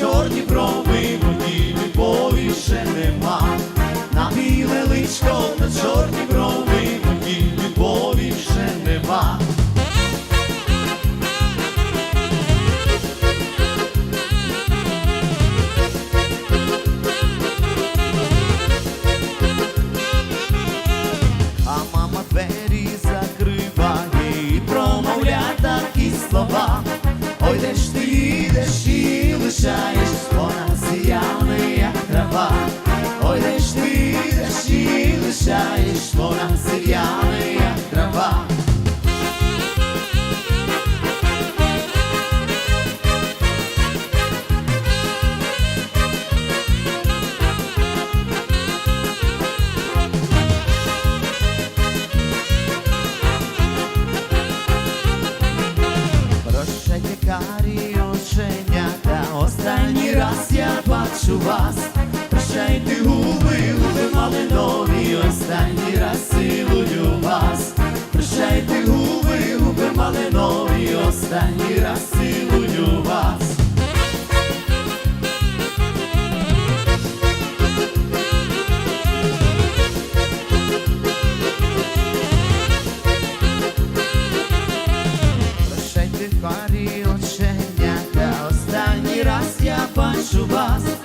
чорні брови, мої любові ще нема, на біле личко, на чорні брови, мої любові нема. А мама двері закриває, і промовляє такі слова, ой де ж ти. shine. Прощайте губи, губи малинові, останній раз цілую вас. Прощай, Прощайте губи, губи малинові, останній раз цілую вас. Прощайте парі оченята, останній раз я бачу вас.